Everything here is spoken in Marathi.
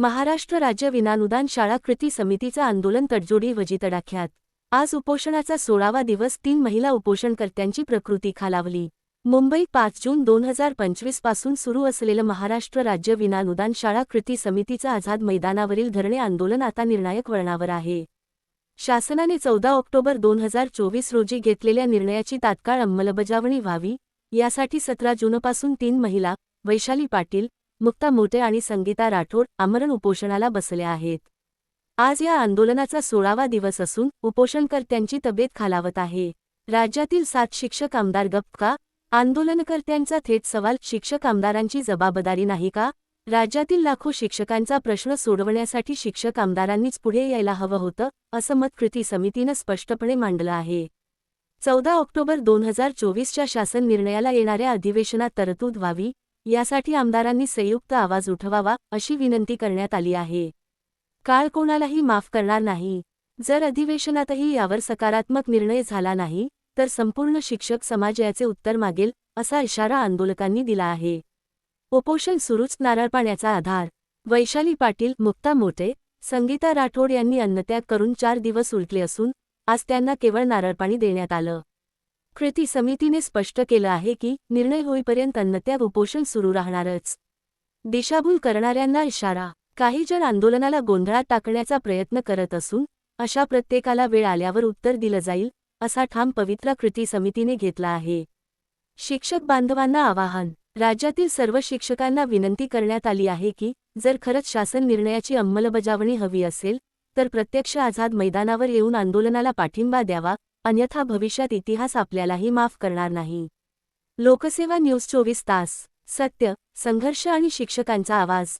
महाराष्ट्र राज्य विनानुदान शाळा कृती समितीचं आंदोलन तडजोडी वजी तडाख्यात आज उपोषणाचा सोळावा दिवस तीन महिला उपोषणकर्त्यांची प्रकृती खालावली. मुंबई पाच जून दोन हजार पंचवीसपासून सुरू असलेलं महाराष्ट्र राज्य विनानुदान शाळा कृती समितीचं आझाद मैदानावरील धरणे आंदोलन आता निर्णायक वळणावर आहे. शासनाने चौदा ऑक्टोबर दोन हजार चोवीस रोजी घेतलेल्या निर्णयाची तात्काळ अंमलबजावणी व्हावी यासाठी सतरा जूनपासून तीन महिला वैशाली पाटील मुक्ता मोटे आणि संगीता राठोड आमरण उपोषणाला बसल्या आहेत. आज या आंदोलनाचा सोळावा दिवस असून उपोषणकर्त्यांची तब्येत खालावत आहे. राज्यातील सात शिक्षक आमदार गप्प का? आंदोलनकर्त्यांचा थेट सवाल शिक्षक आमदारांची जबाबदारी नाही का? राज्यातील लाखो शिक्षकांचा प्रश्न सोडवण्यासाठी शिक्षक आमदारांनीच पुढे यायला हवं होतं असं मत कृती समितीनं स्पष्टपणे मांडलं आहे. चौदा ऑक्टोबर दोन हजार चोवीसच्या शासन निर्णयाला येणाऱ्या अधिवेशनात तरतूद व्हावी यासाठी आमदारांनी संयुक्त आवाज उठवावा अशी विनंती करण्यात आली आहे. काळ कोणालाही माफ करणार नाही. जर अधिवेशनातही यावर सकारात्मक निर्णय झाला नाही तर संपूर्ण शिक्षक समाज याचे उत्तर मागेल असा इशारा आंदोलकांनी दिला आहे. उपोषण सुरूच नारळ पाण्याचा आधार. वैशाली पाटील मुक्ता मोटे संगीता राठोड यांनी अन्नत्याग करून चार दिवस उलटले असून आज त्यांना केवळ नारळपाणी देण्यात आलं. कृती समितीने स्पष्ट केलं आहे की निर्णय होईपर्यंत अन्नत्याग उपोषण सुरू राहणारच. दिशाभूल करणाऱ्यांना इशारा. काही जण आंदोलनाला गोंधळात टाकण्याचा प्रयत्न करत असून अशा प्रत्येकाला वेळ आल्यावर उत्तर दिलं जाईल असा ठाम पवित्रा कृती समितीने घेतला आहे. शिक्षक बांधवांना आवाहन. राज्यातील सर्व शिक्षकांना विनंती करण्यात आली आहे की जर खरंच शासन निर्णयाची अंमलबजावणी हवी असेल तर प्रत्यक्ष आझाद मैदानावर येऊन आंदोलनाला पाठिंबा द्यावा अन्यथा भविष्यात इतिहास आपल्यालाही माफ करणार नाही. लोकसेवा न्यूज चोवीस तास. सत्य संघर्ष आणि शिक्षकांचा आवाज.